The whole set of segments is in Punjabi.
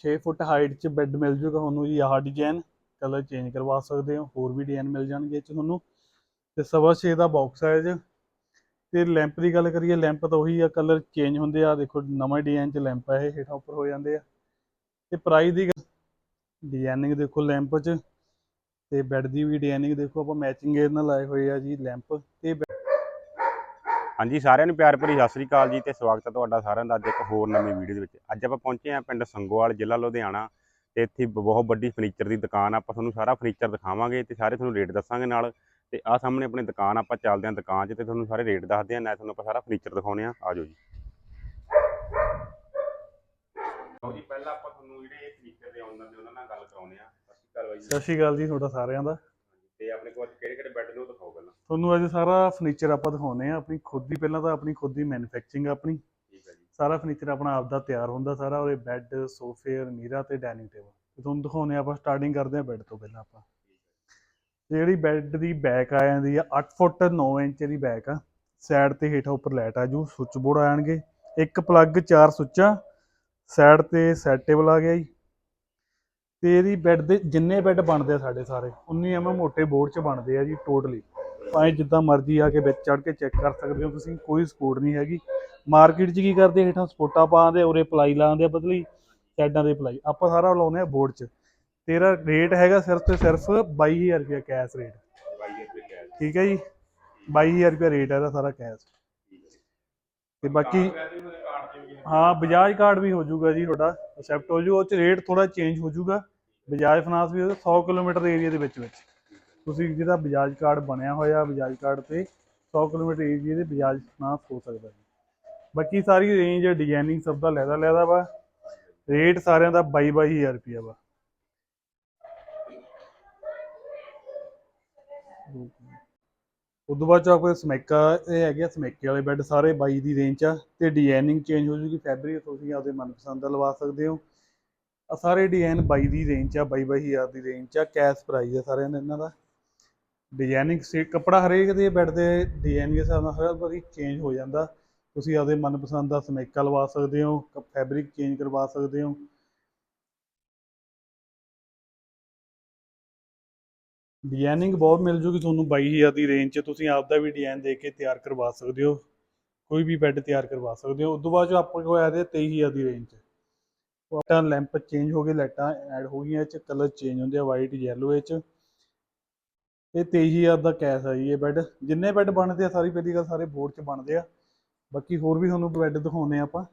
6 ਫੁੱਟ ਹਾਈਟ 'ਚ ਬੈੱਡ ਮਿਲ ਜੂਗਾ ਤੁਹਾਨੂੰ ਜੀ, ਆਹ ਡਿਜ਼ਾਈਨ ਕਲਰ ਚੇਂਜ ਕਰਵਾ ਸਕਦੇ ਹੋ, ਹੋਰ ਵੀ ਡਿਜ਼ਾਈਨ ਮਿਲ ਜਾਣਗੇ ਇਹ 'ਚ ਤੁਹਾਨੂੰ। ਤੇ ਸਵਾ ਛੇ ਦਾ ਬਾਕਸ ਸਾਈਜ਼ ਤੇ ਲੈਂਪ ਦੀ ਗੱਲ ਕਰੀਏ ਲੈਂਪ ਤਾਂ ਉਹੀ ਆ ਕਲਰ ਚੇਂਜ ਹੁੰਦੇ ਆ। ਦੇਖੋ, ਨਵੇਂ ਡਿਜ਼ਾਈਨ 'ਚ ਲੈਂਪ ਆ ਇਹ, ਹੇਠਾਂ ਉੱਪਰ ਹੋ ਜਾਂਦੇ ਆ। ਤੇ ਪ੍ਰਾਈਸ ਦੀ ਡਿਜ਼ਾਈਨਿੰਗ ਦੇਖੋ ਲੈਂਪ 'ਚ। ਤੇ ਬੈੱਡ ਦੀ ਵੀ ਡਿਜ਼ਾਈਨਿੰਗ ਦੇਖੋ, ਆਪਾਂ ਮੈਚਿੰਗ ਇਹਦੇ ਨਾਲ ਲਾਏ ਹੋਏ ਆ ਜੀ ਲੈਂਪ ਤੇ ਹਾਂਜੀ, ਸਾਰਿਆਂ ਨੂੰ ਪਿਆਰ ਭਰੀ ਸਤਿ ਸ੍ਰੀ ਅਕਾਲ ਜੀ ਤੇ ਸਵਾਗਤ ਹੈ ਤੁਹਾਡਾ ਸਾਰਿਆਂ ਦਾ ਅੱਜ ਇੱਕ ਹੋਰ ਨਵੀਂ ਵੀਡੀਓ ਦੇ ਵਿੱਚ। ਅੱਜ ਆਪਾਂ ਪਹੁੰਚੇ ਹਾਂ ਪਿੰਡ ਸੰਗੋਵਾਲ, ਜ਼ਿਲ੍ਹਾ ਲੁਧਿਆਣਾ ਤੇ ਇੱਥੇ ਬਹੁਤ ਵੱਡੀ ਫਰਨੀਚਰ ਦੀ ਦੁਕਾਨ ਆਪਾਂ ਤੁਹਾਨੂੰ ਸਾਰਾ ਫਰਨੀਚਰ ਦਿਖਾਵਾਂਗੇ ਤੇ ਸਾਰੇ ਤੁਹਾਨੂੰ ਰੇਟ ਦੱਸਾਂਗੇ ਨਾਲ। ਤੇ ਆ ਸਾਹਮਣੇ ਆਪਣੀ ਦੁਕਾਨ ਆਪਾਂ ਚੱਲਦੇ ਹਾਂ ਦੁਕਾਨ 'ਚ ਤੇ ਤੁਹਾਨੂੰ ਸਾਰੇ ਰੇਟ ਦੱਸਦੇ ਹਾਂ। ਨਾ ਤੁਹਾਨੂੰ ਆਪਾਂ ਸਾਰਾ ਫਰਨੀਚਰ ਦਿਖਾਉਂਦੇ ਆ ਆਜੋ ਜੀ। ਲਓ ਜੀ, ਪਹਿਲਾਂ ਆਪਾਂ ਤੁਹਾਨੂੰ ਜਿਹੜੇ ਇਹ ਫਰਨੀਚਰ ਦੇ ਓਨਰ ਨੇ ਉਹਨਾਂ ਨਾਲ ਗੱਲ ਕਰਾਉਂਦੇ ਆ ਸਤਿ ਸ਼੍ਰੀ ਅਕਾਲ ਬਾਈ ਜੀ। ਸਤਿ ਸ਼੍ਰੀ ਅਕਾਲ ਜੀ, ਤੁਹਾਡਾ ਸਾਰਿਆਂ ਦਾ। ਤੇ ਆਪਣੇ ਕੋਲ ਕਿਹੜੇ ਕਿਹੜੇ ਬੈੱਡ ਨੇ ਉਹ ਦਿਖਾਓ ਪਹਿਲਾਂ। ਤੁਹਾਨੂੰ ਅੱਜ ਸਾਰਾ ਫਰਨੀਚਰ ਆਪਾਂ ਦਿਖਾਉਨੇ ਆ ਆਪਣੀ ਖੁਦ ਦੀ ਪਹਿਲਾਂ ਤਾਂ ਆਪਣੀ ਖੁਦ ਦੀ ਮੈਨੂਫੈਕਚਰਿੰਗ ਆਪਣੀ। ਠੀਕ ਹੈ ਜੀ। ਸਾਰਾ ਫਰਨੀਚਰ ਆਪਣਾ ਆਪਦਾ ਤਿਆਰ ਹੁੰਦਾ ਸਾਰਾ ਉਹਦੇ ਬੈੱਡ ਸੋਫੇ ਅਲਮੀਰਾ ਤੇ ਡਾਈਨਿੰਗ ਟੇਬਲ ਤੇ ਤੁਹਾਨੂੰ ਦਿਖਾਉਨੇ ਆਪਾਂ ਸਟਾਰਟਿੰਗ ਕਰਦੇ ਆ ਬੈੱਡ ਤੋਂ ਪਹਿਲਾਂ ਆਪਾਂ। ਜਿਹੜੀ ਬੈੱਡ ਦੀ ਬੈਕ ਆ ਜਾਂਦੀ ਆ 8 ਫੁੱਟ 9 ਇੰਚ ਦੀ ਬੈਕ ਆ। ਸਾਈਡ ਤੇ ਹੇਠਾਂ ਉੱਪਰ ਲਾਈਟ ਆ ਜੂ ਸੁੱਚ ਬੋਰਡ ਆ ਜਾਣਗੇ। ਇੱਕ ਪਲੱਗ ਚਾਰ ਸੁੱਚਾਂ। ਸਾਈਡ ਤੇ ਸੈਟ ਟੇਬਲ ਆ ਗਿਆ ਜੀ। ਤੇ ਇਹਦੀ ਬੈੱਡ ਦੇ ਜਿੰਨੇ ਬੈੱਡ ਬਣਦੇ ਆ ਸਾਡੇ ਸਾਰੇ 19 ਐਮ ਮੋਟੇ ਬੋਰਡ 'ਚ ਬਣਦੇ ਆ ਜੀ ਟੋਟਲੀ ਭਾਵੇਂ ਜਿੱਦਾਂ ਮਰਜ਼ੀ ਆ ਕੇ ਵਿੱਚ ਚੜ ਕੇ ਚੈੱਕ ਕਰ ਸਕਦੇ ਹੋ ਤੁਸੀਂ ਕੋਈ ਸਪੋਰਟ ਨਹੀਂ ਹੈਗੀ। ਮਾਰਕੀਟ 'ਚ ਕੀ ਕਰਦੇ ਆ, ਹੇਠਾਂ ਸਪੋਰਟਾਂ ਪਾਉਂਦੇ ਉਰੇ ਪਲਾਈ ਲਾਉਂਦੇ ਆ ਪਤਲੀ ਸਾਈਡਾਂ ਦੇ ਪਲਾਈ ਆਪਾਂ ਸਾਰਾ ਲਾਉਂਦੇ ਆ ਬੋਰਡ 'ਚ। ਤੇਰਾ ਰੇਟ ਹੈਗਾ ਸਿਰਫ ਤੇ ਸਿਰਫ 22000 ਰੁਪਏ ਕੈਸ਼ ਰੇਟ ਬਾਈ ਰੁਪਏ ਕੈਸ਼ ਠੀਕ ਹੈ ਜੀ? 22000 ਰੁਪਏ ਰੇਟ ਹੈ ਇਹਦਾ ਸਾਰਾ ਕੈਸ਼ ਤੇ ਬਾਕੀ ਹਾਂ, ਬਜਾਜ ਕਾਰਡ ਵੀ ਹੋ ਜਾਊਗਾ ਜੀ ਤੁਹਾਡਾ ਅਸੈਪਟ ਹੋ ਜਾਊਗਾ ਉਹ ਚ ਰੇਟ ਥੋੜਾ ਚੇਂਜ ਹੋ ਜਾਊਗਾ ਬਜਾਜ ਫਾਈਨਾਂਸ ਵੀ ਉਹਦੇ 100 ਕਿਲੋਮੀਟਰ ਏਰੀਆ ਦੇ ਵਿੱਚ ਵਿੱਚ। ਤੁਸੀਂ ਜਿਹੜਾ ਬਜਾਜ ਕਾਰਡ ਬਣਿਆ ਹੋਇਆ, ਬਜਾਜ ਕਾਰਡ ਤੇ 100 ਕਿਲੋਮੀਟਰ ਏਰੀਆ ਦੇ ਬਜਾਜ ਫਾਈਨਾਂਸ ਹੋ ਸਕਦਾ ਜੀ। ਬਾਕੀ ਸਾਰੀ ਰੇਂਜ ਡਿਜ਼ਾਈਨਿੰਗ ਸਭ ਦਾ ਲੈਦਾ ਲੈਦਾ ਵਾ। ਰੇਟ ਸਾਰਿਆਂ ਦਾ 22 22000 ਰੁਪਿਆ ਵਾ। ਉਦੋਂ ਬਾਅਦ ਚ ਆਪਣੇ ਸਮੈਕਾ, ਇਹ ਹੈਗੇ ਆ ਸਮੈਕੇ ਵਾਲੇ ਬੈੱਡ ਸਾਰੇ 22 ਦੀ ਰੇਂਜ ਆ ਤੇ ਡਿਜ਼ਾਈਨਿੰਗ ਚੇਂਜ ਹੋ ਜੂਗੀ ਫੈਬਰਿਕ ਤੁਸੀਂ ਆਪਦੇ ਮਨਪਸੰਦ ਦਾ ਲਵਾ ਸਕਦੇ ਹੋ। ਆ ਸਾਰੇ ਡਿਜ਼ਾਈਨ 22 ਦੀ ਰੇਂਜ ਆ 22 22000 ਦੀ ਰੇਂਜ ਆ ਕੈਸ਼ ਪ੍ਰਾਈਸ ਆ ਸਾਰਿਆਂ ਦਾ ਇਹਨਾਂ ਦਾ। ਡਿਜ਼ਾਈਨਿੰਗ ਸੇ ਕੱਪੜਾ ਹਰੇਕ ਦੇ ਬੈੱਡ ਦੇ ਡਿਜ਼ਾਈਨ ਦੇ ਹਿਸਾਬ ਨਾਲ ਹਰ ਵਾਰੀ ਚੇਂਜ ਹੋ ਜਾਂਦਾ। ਤੁਸੀਂ ਆਪਦੇ ਮਨਪਸੰਦ ਦਾ ਸਮੈਕਾ ਲਵਾ ਸਕਦੇ ਹੋ ਫੈਬਰਿਕ ਚੇਂਜ ਕਰਵਾ ਸਕਦੇ ਹੋ। ਡਿਜ਼ਾਈਨਿੰਗ ਬਹੁਤ ਮਿਲ ਜੂਗੀ ਤੁਹਾਨੂੰ 22000 ਦੀ ਰੇਂਜ 'ਚ। ਤੁਸੀਂ ਆਪਦਾ ਵੀ ਡਿਜ਼ਾਈਨ ਦੇ ਕੇ ਤਿਆਰ ਕਰਵਾ ਸਕਦੇ ਹੋ। ਕੋਈ ਵੀ ਬੈੱਡ ਤਿਆਰ ਕਰਵਾ ਸਕਦੇ ਹੋ। ਉਸ ਤੋਂ ਬਾਅਦ ਜੋ ਆਪਾਂ ਕੋਲ ਆਇਆ ਤੇ 23000 ਦੀ ਰੇਂਜ 'ਚ। ਉਹ ਲੈਂਪ ਚੇਂਜ ਹੋ ਗਏ ਲਾਈਟਾਂ ਐਡ ਹੋ ਗਈਆਂ, ਇਹ 'ਚ ਕਲਰ ਚੇਂਜ ਹੁੰਦੇ ਆ ਵਾਈਟ ਯੈਲੋ ਇਹ 'ਚ। ਇਹ 23000 ਦਾ ਕੈਸ਼ ਆ ਜੀ ਇਹ ਬੈੱਡ ਜਿੰਨੇ ਬੈੱਡ ਬਣਦੇ ਆ, ਸਾਰੀ ਪਹਿਲੀ ਗੱਲ ਸਾਰੇ ਬੋਰਡ 'ਚ ਬਣਦੇ ਆ। ਬਾਕੀ ਹੋਰ ਵੀ ਤੁਹਾਨੂੰ ਬੈੱਡ ਦਿਖਾਉਂਦੇ ਆ ਆਪਾਂ।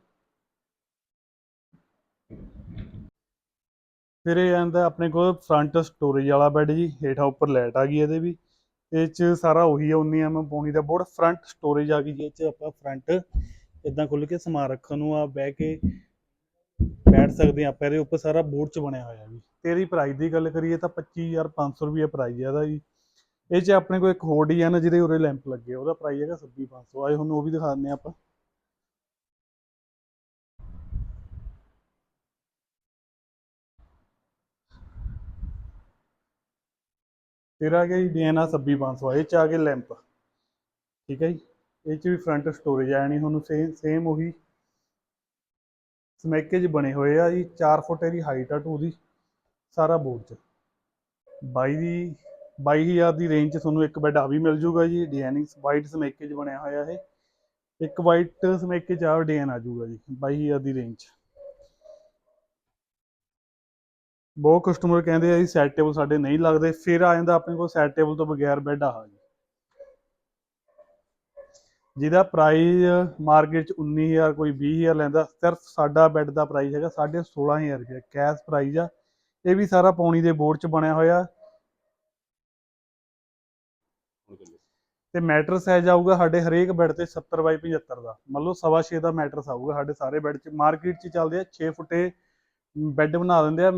ਫਿਰ ਇਹ ਆਂਦਾ ਆਪਣੇ ਕੋਲ ਫਰੰਟ ਸਟੋਰੇਜ ਵਾਲਾ ਬੈੱਡ ਜੀ, ਹੇਠਾਂ ਉੱਪਰ ਲਾਈਟ ਆ ਗਈ ਇਹਦੇ ਵੀ। ਇਹ ਚ ਸਾਰਾ ਉਹੀ ਆ 19 ਐਮ ਪੌਣੀ ਦਾ ਬੋਰਡ ਫਰੰਟ ਸਟੋਰੇਜ ਆ ਗਈ ਜੀ, ਇਹ ਚ ਆਪਾਂ ਫਰੰਟ ਇਦਾਂ ਖੁੱਲ ਕੇ ਸਮਾਨ ਰੱਖਣ ਨੂੰ ਆ, ਬਹਿ ਕੇ ਬੈਠ ਸਕਦੇ ਆ ਆਪਾਂ, ਇਹਦੇ ਉੱਪਰ ਸਾਰਾ ਬੋਰਡ ਚ ਬਣਿਆ ਹੋਇਆ ਜੀ। ਤੇ ਇਹਦੀ ਪ੍ਰਾਈਸ ਦੀ ਗੱਲ ਕਰੀਏ ਤਾਂ 25500 ਰੁਪਏ ਪ੍ਰਾਈਸ ਹੈ ਇਹਦਾ ਜੀ। ਇਹ ਚ ਆਪਣੇ ਕੋਲ ਇੱਕ ਹੋਰ ਡਿਜ਼ਾਈਨ ਆ ਜਿਹਦੇ ਉਰੇ ਲੈਂਪ ਲੱਗੇ ਉਹਦਾ ਪ੍ਰਾਈਸ ਹੈਗਾ 26500 ਆਏ ਹੁਣ ਉਹ ਵੀ ਦਿਖਾ ਦਿੰਦੇ ਆ ਆਪਾਂ। ਫਿਰ ਆ ਗਿਆ ਜੀ ਡਿਜ਼ਾਈਨ ਆ 26500 ਇਹ ਚ ਆ ਗਏ ਲੈਂਪ ਠੀਕ ਹੈ ਜੀ? ਇਹ ਚ ਵੀ ਫਰੰਟ ਸਟੋਰੇਜ ਆ ਜਾਣੀ ਤੁਹਾਨੂੰ ਸੇਮ ਸੇਮ ਉਹੀ ਸਮੈਕੇ 'ਚ ਬਣੇ ਹੋਏ ਆ ਜੀ। 4 ਫੁੱਟ ਇਹਦੀ ਹਾਈਟ ਆ ਟੂ ਦੀ, ਸਾਰਾ ਬੋਰਡ 'ਚ। 22 ਦੀ 22000 ਦੀ ਰੇਂਜ 'ਚ ਤੁਹਾਨੂੰ ਇੱਕ ਬੈੱਡ ਆ ਵੀ ਮਿਲ ਜੂਗਾ ਜੀ। ਡਿਜ਼ਾਈਨਿੰਗ ਵਾਈਟ ਸਮੈਕੇ 'ਚ ਬਣਿਆ ਹੋਇਆ ਇਹ। ਇੱਕ ਵਾਈਟ ਸਮੈਕੇ 'ਚ ਆ ਡੀਐਨ ਆ ਜੂਗਾ ਜੀ 22000 ਦੀ ਰੇਂਜ 'ਚ ਬਹੁਤ ਕਸਟਮਰ ਕਹਿੰਦੇ ਆ ਜੀ ਸੈਟ ਟੇਬਲ ਸਾਡੇ ਨਹੀਂ ਲੱਗਦੇ, ਫਿਰ ਆ ਜਾਂਦਾ ਆਪਣੇ ਕੋਲ ਸੈਟ ਟੇਬਲ ਤੋਂ ਬਗੈਰ ਬੈੱਡ ਆ ਜੀ। ਜਿਹਦਾ ਪ੍ਰਾਈਸ ਮਾਰਕੀਟ ਚ 19000 ਕੋਈ 20000 ਲੈਂਦਾ, ਸਿਰਫ ਸਾਡਾ ਬੈੱਡ ਦਾ ਪ੍ਰਾਈਸ ਹੈਗਾ 16500 ਰੁਪਏ ਕੈਸ਼ ਪ੍ਰਾਈਸ ਆ। ਇਹ ਵੀ ਸਾਰਾ ਪੌਣੀ ਦੇ ਬੋਰਡ ਚ ਬਣਿਆ ਹੋਇਆ। ਤੇ ਮੈਟਰਸ ਸਾਈਜ਼ ਆਊਗਾ ਸਾਡੇ ਹਰੇਕ ਬੈੱਡ ਤੇ 70 ਬਾਈ 75 ਦਾ। ਮੰਨ ਲਓ ਛੇ ਦਾ ਮੈਟਰਸ ਆਊਗਾ ਸਾਡੇ ਸਾਰੇ ਬੈੱਡ ਚ। ਮਾਰਕੀਟ ਚ ਚੱਲਦੇ ਆ 6 ਫੁੱਟੇ ਬੈੱਡ ਬਣਾ ਦਿੰਦੇ ਆ।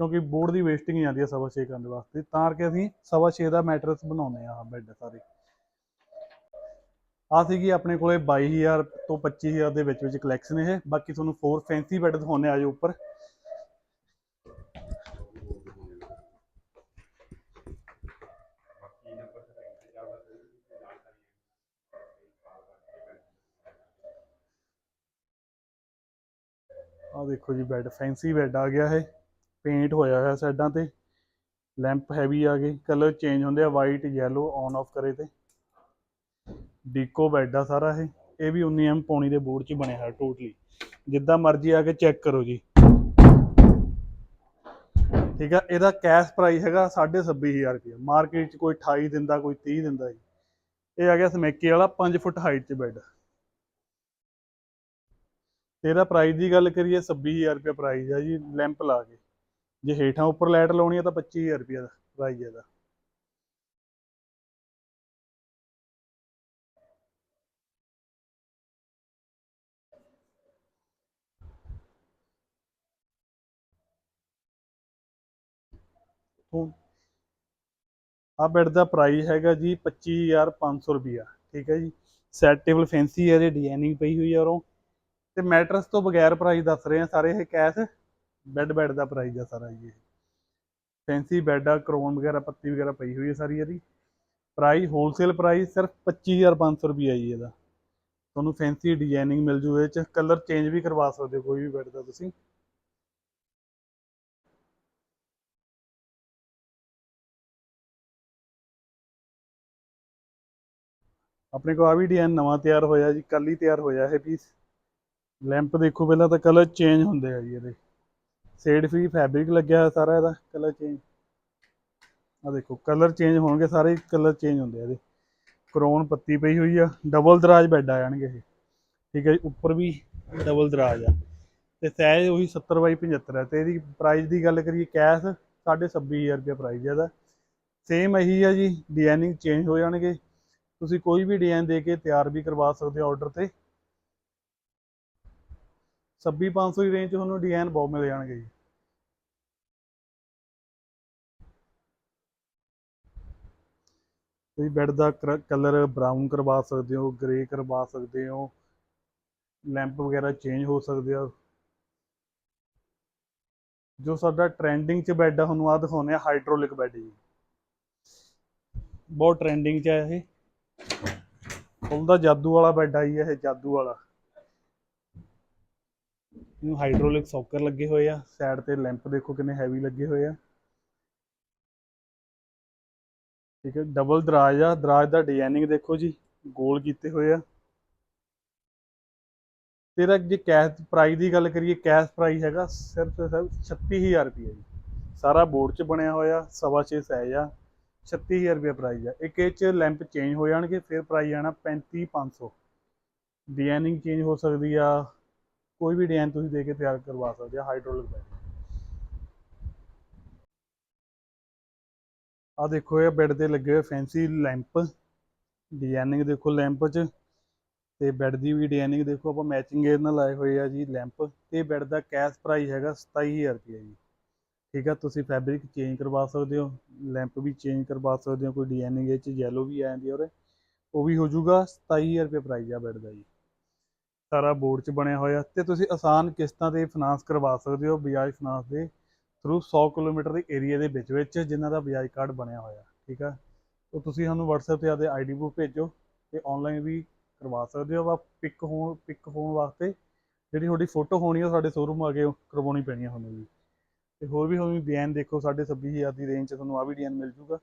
ਕਿਉਂਕਿ ਬੋਰਡ ਦੀ ਵੇਸਟਿੰਗ ਜਾਂਦੀ ਹੈ ਸਵਾ ਛੇ ਕਰਨ ਦੇ ਵਾਸਤੇ। ਤਾਂ ਕਰਕੇ ਅਸੀਂ ਸਵਾ ਛੇ ਦਾ ਮੈਟਰਸ ਬਣਾਉਂਦੇ ਆ ਬੈੱਡ ਸਾਰੇ। ਆ ਸੀਗੀ ਆਪਣੇ ਕੋਲੇ 22000 ਤੋਂ 25000 ਦੇ ਵਿੱਚ ਵਿੱਚ ਕਲੈਕਸ਼ਨ ਇਹ। ਬਾਕੀ ਤੁਹਾਨੂੰ ਫੋਰ ਫੈਂਸੀ ਬੈੱਡ ਦਿਖਾਉਣੇ ਆ ਜੋ ਉੱਪਰ। ਆ ਦੇਖੋ ਜੀ ਬੈੱਡ ਫੈਂਸੀ ਬੈੱਡ ਆ ਗਿਆ ਹੈ ਪੇਂਟ ਹੋਇਆ ਹੋਇਆ ਸਾਈਡਾਂ ਤੇ। ਲੈਂਪ ਹੈਵੀ ਆ ਗਏ। ਕਲਰ ਚੇਂਜ ਹੁੰਦੇ ਆ। ਵਾਈਟ ਯੈਲੋ ਔਨ ਆਫ ਕਰੇ ਤੇ। ਡੀਕੋ ਬੈੱਡ ਆ ਸਾਰਾ ਇਹ। ਇਹ ਵੀ 19 ਐਮ ਪੌਣੀ ਦੇ ਬੋਰਡ 'ਚ ਬਣਿਆ ਹੋਇਆ ਟੋਟਲੀ ਜਿੱਦਾਂ ਮਰਜ਼ੀ ਆ ਕੇ ਚੈੱਕ ਕਰੋ ਜੀ। ਠੀਕ ਆ? ਇਹਦਾ ਕੈਸ਼ ਪ੍ਰਾਈਸ ਹੈਗਾ 26500 ਰੁਪਏ ਮਾਰਕੀਟ 'ਚ ਕੋਈ 28 ਦਿੰਦਾ, ਕੋਈ 30 ਦਿੰਦਾ ਜੀ। ਇਹ ਆ ਗਿਆ ਸਮੇਕੇ ਵਾਲਾ 5 ਫੁੱਟ ਹਾਈਟ 'ਚ ਬੈੱਡ ਇਹਦਾ ਪ੍ਰਾਈਸ ਦੀ ਗੱਲ ਕਰੀਏ 26000 ਰੁਪਏ ਪ੍ਰਾਈਸ ਆ ਜੀ। ਲੈਂਪ ਲਾ ਕੇ। ਜੇ ਹੇਠਾਂ ਉੱਪਰ ਲਾਈਟ ਲਾਉਣੀ ਹੈ ਤਾਂ 25000 ਰੁਪਏ ਦਾ ਪ੍ਰਾਈਸ ਇਹਦਾ ਹੁਣ ਆ ਬੈੱਡ ਦਾ ਪ੍ਰਾਈਸ ਹੈਗਾ ਜੀ 25500 ਰੁਪਿਆ ਠੀਕ ਹੈ ਜੀ। ਸੈਟ ਟੇਬਲ ਫੈਂਸੀ ਹੈ, ਇਹਦੇ ਡਿਜ਼ਾਈਨਿੰਗ ਪਈ ਹੋਈ ਹੈ ਔਰੋਂ ਤੇ ਮੈਟਰਸ ਤੋਂ ਬਗੈਰ ਪ੍ਰਾਈਸ ਦੱਸ ਰਹੇ ਆ ਸਾਰੇ ਇਹ ਕੈਸ਼ ਬੈੱਡ ਬੈੱਡ ਦਾ ਪ੍ਰਾਈਸ ਆ ਸਾਰਾ ਇਹ। ਫੈਂਸੀ ਬੈੱਡ ਆ ਕਰੋਨ ਵਗੈਰਾ, ਪੱਤੀ ਵਗੈਰਾ ਪਈ ਹੋਈ ਹੈ ਸਾਰੀ ਇਹਦੀ। ਪ੍ਰਾਈਸ ਹੋਲਸੇਲ ਪ੍ਰਾਈਸ ਸਿਰਫ 25500 ਰੁਪਿਆ ਜੀ ਇਹਦਾ। ਤੁਹਾਨੂੰ ਫੈਂਸੀ ਡਿਜ਼ਾਈਨਿੰਗ ਮਿਲ ਜੂ ਇਹ ਚ। ਕਲਰ ਚੇਂਜ ਵੀ ਕਰਵਾ ਸਕਦੇ ਹੋ ਕੋਈ ਵੀ ਬੈੱਡ ਦਾ ਤੁਸੀਂ। ਆਪਣੇ ਕੋਲ ਆ ਵੀ ਡਿਜ਼ਾਈਨ ਨਵਾਂ ਤਿਆਰ ਹੋਇਆ ਜੀ ਕੱਲ ਹੀ ਤਿਆਰ ਹੋਇਆ ਇਹ ਪੀਸ ਲੈਂਪ ਦੇਖੋ ਪਹਿਲਾਂ ਤਾਂ ਕਲਰ ਚੇਂਜ ਹੁੰਦੇ ਆ ਜੀ ਇਹਦੇ। ਸ਼ੇਡ ਫ੍ਰੀ ਫੈਬਰਿਕ ਲੱਗਿਆ ਹੋਇਆ ਸਾਰਾ ਇਹਦਾ ਕਲਰ ਚੇਂਜ ਆ ਦੇਖੋ ਕਲਰ ਚੇਂਜ ਹੋਣਗੇ, ਸਾਰੇ ਕਲਰ ਚੇਂਜ ਹੁੰਦੇ ਆ ਇਹਦੇ। ਕਰੋਨ ਪੱਤੀ ਪਈ ਹੋਈ ਆ ਡਬਲ ਦਰਾਜ ਬੈੱਡ ਆ ਜਾਣਗੇ ਇਹ। ਠੀਕ ਹੈ ਜੀ, ਉੱਪਰ ਵੀ ਡਬਲ ਦਰਾਜ ਆ। ਤੇ ਸਾਈਜ਼ ਉਹੀ 70 ਬਾਈ 75 ਹੈ ਤੇ ਇਹਦੀ ਪ੍ਰਾਈਸ ਦੀ ਗੱਲ ਕਰੀਏ ਕੈਸ਼ 26500 ਰੁਪਏ ਪ੍ਰਾਈਸ ਹੈ ਇਹਦਾ। ਸੇਮ ਇਹੀ ਆ ਜੀ ਡਿਜ਼ਾਈਨਿੰਗ ਚੇਂਜ ਹੋ ਜਾਣਗੇ। ਤੁਸੀਂ ਕੋਈ ਵੀ ਡਿਜ਼ਾਈਨ ਦੇ ਕੇ ਤਿਆਰ ਵੀ ਕਰਵਾ ਸਕਦੇ ਹੋ ਆਰਡਰ ਤੇ। 26500 ਦੀ ਰੇਂਜ 'ਚ ਤੁਹਾਨੂੰ ਡਿਜ਼ਾਈਨ ਬਹੁਤ ਮਿਲ ਜਾਣਗੇ ਜੀ। ਤੁਸੀਂ ਬੈੱਡ ਦਾ ਕਲਰ ਬਰਾਊਨ ਕਰਵਾ ਸਕਦੇ ਹੋ ਗ੍ਰੇ ਕਰਵਾ ਸਕਦੇ ਹੋ ਲੈਂਪ ਵਗੈਰਾ ਚੇਂਜ ਹੋ ਸਕਦੇ ਆ। ਜੋ ਸਾਡਾ ਟ੍ਰੈਂਡਿੰਗ 'ਚ ਬੈੱਡ ਆ, ਤੁਹਾਨੂੰ ਆ ਦਿਖਾਉਂਦੇ ਆ ਹਾਈਡ੍ਰੋਲਿਕ ਬੈੱਡ ਜੀ। ਬਹੁਤ ਟ੍ਰੈਂਡਿੰਗ 'ਚ ਹੈ ਇਹ। ਉਹਦਾ ਜਾਦੂ ਵਾਲਾ ਬੈੱਡ ਆਈ ਹੈ ਇਹ ਜਾਦੂ ਵਾਲਾ। ਇਹਨੂੰ ਹਾਈਡ੍ਰੋਲਿਕ ਸੌਕਰ ਲੱਗੇ ਹੋਏ ਆ ਸਾਈਡ ਤੇ ਲੈਂਪ ਦੇਖੋ ਕਿੰਨੇ ਹੈਵੀ ਲੱਗੇ ਹੋਏ ਆ। ਠੀਕ ਹੈ ਡਬਲ ਦਰਾਜ ਆ, ਦਰਾਜ ਦਾ ਡਿਜ਼ਾਈਨਿੰਗ ਦੇਖੋ ਜੀ, ਗੋਲ ਕੀਤੇ ਹੋਏ ਆ। ਤੇਰਾ ਜੇ ਕੈਸ਼ ਪ੍ਰਾਈਸ ਦੀ ਗੱਲ ਕਰੀਏ ਕੈਸ਼ ਪ੍ਰਾਈਸ ਹੈਗਾ ਸਿਰਫ ਤੇ ਸਿਰਫ 36000 ਰੁਪਏ ਜੀ। ਸਾਰਾ ਬੋਰਡ 'ਚ ਬਣਿਆ ਹੋਇਆ, ਸਵਾ ਛੇ ਸਾਈਜ਼ ਆ 36000 ਰੁਪਏ ਪ੍ਰਾਈਸ ਆ। ਇੱਕ ਇਹ 'ਚ ਲੈਂਪ ਚੇਂਜ ਹੋ ਜਾਣਗੇ, ਫਿਰ ਪ੍ਰਾਈਸ ਆਣਾ 35500 ਡਿਜ਼ਾਈਨਿੰਗ ਚੇਂਜ ਹੋ ਸਕਦੀ ਆ ਕੋਈ ਵੀ ਡਿਜ਼ਾਈਨ ਤੁਸੀਂ ਦੇ ਕੇ ਤਿਆਰ ਕਰਵਾ ਸਕਦੇ ਆ ਹਾਈਡ੍ਰੋਲਿਕ ਬੈਡ ਆ ਦੇਖੋ, ਇਹ ਬੈੱਡ ਤੇ ਲੱਗੇ ਹੋਏ ਫੈਂਸੀ ਲੈਂਪ ਡਿਜ਼ਾਈਨਿੰਗ ਦੇਖੋ ਲੈਂਪ 'ਚ। ਤੇ ਬੈੱਡ ਦੀ ਵੀ ਡਿਜ਼ਾਈਨਿੰਗ ਦੇਖੋ, ਆਪਾਂ ਮੈਚਿੰਗ ਇਹਦੇ ਨਾਲ ਲਾਏ ਹੋਏ ਆ ਜੀ ਲੈਂਪ ਤੇ ਬੈੱਡ ਦਾ ਕੈਸ਼ ਪ੍ਰਾਈਸ ਹੈਗਾ 27000 ਰੁਪਏ ਜੀ। ਠੀਕ ਆ, ਤੁਸੀਂ ਫੈਬਰਿਕ ਚੇਂਜ ਕਰਵਾ ਸਕਦੇ ਹੋ ਲੈਂਪ ਵੀ ਚੇਂਜ ਕਰਵਾ ਸਕਦੇ ਹੋ, ਕੋਈ ਡਿਜ਼ਾਈਨਿੰਗ ਇਹ 'ਚ ਯੈਲੋ ਵੀ ਆ ਜਾਂਦੀ ਔਰ ਉਹ ਵੀ ਹੋ ਜਾਊਗਾ 27000 ਰੁਪਏ ਪ੍ਰਾਈਸ ਆ ਬੈੱਡ ਦਾ ਜੀ। ਸਾਰਾ ਬੋਰਡ 'ਚ ਬਣਿਆ ਹੋਇਆ ਤੇ ਤੁਸੀਂ ਆਸਾਨ ਕਿਸ਼ਤਾਂ ਤੇ ਫਾਈਨਾਂਸ ਕਰਵਾ ਸਕਦੇ ਹੋ ਬਜਾਜ ਫਾਈਨਾਂਸ ਦੇ ਥਰੂ 100 ਕਿਲੋਮੀਟਰ ਦੇ ਏਰੀਆ ਦੇ ਵਿੱਚ ਵਿੱਚ ਜਿਨ੍ਹਾਂ ਦਾ ਬਜਾਜ ਕਾਰਡ ਬਣਿਆ ਹੋਇਆ ਠੀਕ ਆ? ਉਹ ਤੁਸੀਂ ਸਾਨੂੰ WhatsApp ਤੇ ਆਪਦੇ ਆਈਡੀ ਬੁੱਕ ਭੇਜੋ ਤੇ ਆਨਲਾਈਨ ਵੀ ਕਰਵਾ ਸਕਦੇ ਹੋ ਵਾ ਪਿਕ ਹੋਣ ਪਿਕ ਹੋਣ ਵਾਸਤੇ ਜਿਹੜੀ ਤੁਹਾਡੀ ਫੋਟੋ ਹੋਣੀ ਉਹ ਸਾਡੇ ਸ਼ੋਰੂਮ ਆ ਕੇ ਕਰਵਾਉਣੀ ਪੈਣੀ ਹੈ ਤੁਹਾਨੂੰ ਜੀ ਤੇ ਹੋਰ ਵੀ ਤੁਹਾਨੂੰ ਡਿਜ਼ਾਈਨ ਦੇਖੋ, ਸਾਡੇ 26000 ਦੀ ਰੇਂਜ 'ਚ ਤੁਹਾਨੂੰ ਆ ਵੀ ਡਿਜ਼ਾਈਨ ਮਿਲ ਜੂਗਾ।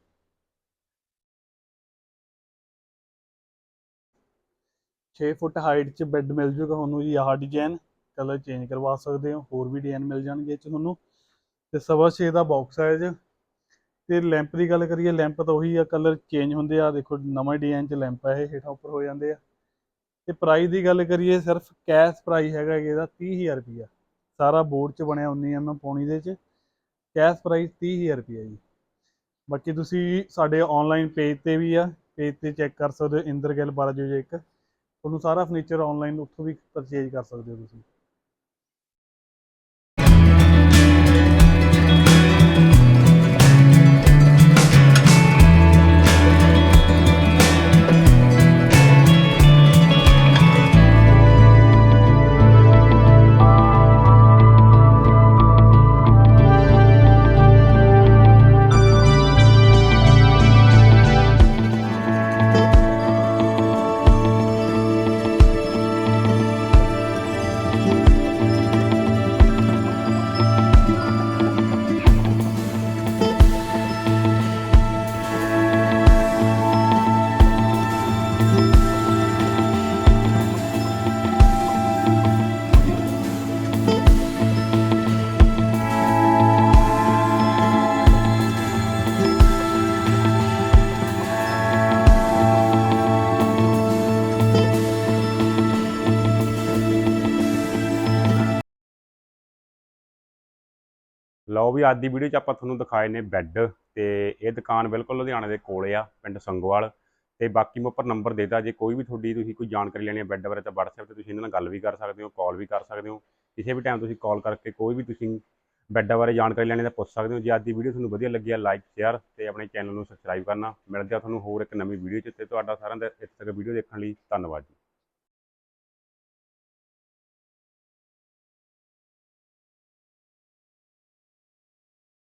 ਛੇ ਫੁੱਟ ਹਾਈਟ 'ਚ ਬੈੱਡ ਮਿਲ ਜੂਗਾ ਤੁਹਾਨੂੰ ਜੀ, ਆਹ ਡਿਜ਼ਾਈਨ ਕਲਰ ਚੇਂਜ ਕਰਵਾ ਸਕਦੇ ਹੋ, ਹੋਰ ਵੀ ਡਿਜ਼ਾਈਨ ਮਿਲ ਜਾਣਗੇ ਇਹ 'ਚ ਤੁਹਾਨੂੰ। ਤੇ ਸਵਾ ਛੇ ਦਾ ਬਾਕਸ ਸਾਈਜ਼ ਤੇ ਲੈਂਪ ਦੀ ਗੱਲ ਕਰੀਏ ਲੈਂਪ ਤਾਂ ਉਹੀ ਆ ਕਲਰ ਚੇਂਜ ਹੁੰਦੇ ਆ। ਦੇਖੋ, ਨਵੇਂ ਡਿਜ਼ਾਈਨ 'ਚ ਲੈਂਪ ਆ, ਇਹ ਹੇਠਾਂ ਉੱਪਰ ਹੋ ਜਾਂਦੇ ਆ। ਤੇ ਪ੍ਰਾਈਸ ਦੀ ਗੱਲ ਕਰੀਏ, ਸਿਰਫ ਕੈਸ਼ ਪ੍ਰਾਈਸ ਹੈਗਾ ਇਹਦਾ 30000 ਰੁਪਿਆ ਸਾਰਾ ਬੋਰਡ 'ਚ ਬਣਿਆ 19 ਐਮ ਪੌਣੀ ਦੇ 'ਚ। ਕੈਸ਼ ਪ੍ਰਾਈਸ 30000 ਰੁਪਿਆ ਜੀ। ਬਾਕੀ ਤੁਸੀਂ ਸਾਡੇ ਆਨਲਾਈਨ ਪੇਜ ਤੇ ਵੀ ਆ ਪੇਜ ਤੇ ਚੈੱਕ ਕਰ ਸਕਦੇ ਹੋ ਇੰਦਰਗਿੱਲ ਬਾਰਾਜੋਜ ਇੱਕ। ਤੁਹਾਨੂੰ ਸਾਰਾ ਫਰਨੀਚਰ ਆਨਲਾਈਨ ਉੱਥੋਂ ਵੀ ਪਰਚੇਜ ਕਰ ਸਕਦੇ ਹੋ ਤੁਸੀਂ। ਲਓ ਵੀ ਅੱਜ ਦੀ ਵੀਡੀਓ 'ਚ ਆਪਾਂ ਤੁਹਾਨੂੰ ਦਿਖਾਏ ਨੇ ਬੈੱਡ ਤੇ ਇਹ ਦੁਕਾਨ ਬਿਲਕੁਲ ਲੁਧਿਆਣੇ ਦੇ ਕੋਲੇ ਆ, ਪਿੰਡ ਸੰਗੋਵਾਲ। ਤੇ ਬਾਕੀ ਮੈਂ ਉੱਪਰ ਨੰਬਰ ਦੇਤਾ, ਜੇ ਕੋਈ ਵੀ ਤੁਹਾਡੀ ਤੁਸੀਂ ਕੋਈ ਜਾਣਕਾਰੀ ਲੈਣੀ ਹੈ ਬੈੱਡ ਬਾਰੇ ਤਾਂ WhatsApp ਤੇ ਤੁਸੀਂ ਇਹਨਾਂ ਨਾਲ ਗੱਲ ਵੀ ਕਰ ਸਕਦੇ ਹੋ ਕਾਲ ਵੀ ਕਰ ਸਕਦੇ ਹੋ। ਕਿਸੇ ਵੀ ਟਾਈਮ ਤੁਸੀਂ ਕਾਲ ਕਰਕੇ ਕੋਈ ਵੀ ਤੁਸੀਂ ਬੈੱਡਾਂ ਬਾਰੇ ਜਾਣਕਾਰੀ ਲੈਣੀ ਤਾਂ ਪੁੱਛ ਸਕਦੇ ਹੋ। ਜੇ ਅੱਜ ਦੀ ਵੀਡੀਓ ਤੁਹਾਨੂੰ ਵਧੀਆ ਲੱਗੀ ਆ ਲਾਈਕ ਸ਼ੇਅਰ ਤੇ ਆਪਣੇ ਚੈਨਲ ਨੂੰ ਸਬਸਕ੍ਰਾਈਬ ਕਰਨਾ। ਮਿਲਦੇ ਆ ਤੁਹਾਨੂੰ ਹੋਰ ਇੱਕ ਨਵੀਂ ਵੀਡੀਓ 'ਚ ਤੇ ਤੁਹਾਡਾ ਸਾਰਿਆਂ ਦਾ ਇੱਥੇ ਤੱਕ ਵੀਡੀਓ ਦੇਖਣ ਲਈ ਧੰਨਵਾਦ ਜੀ।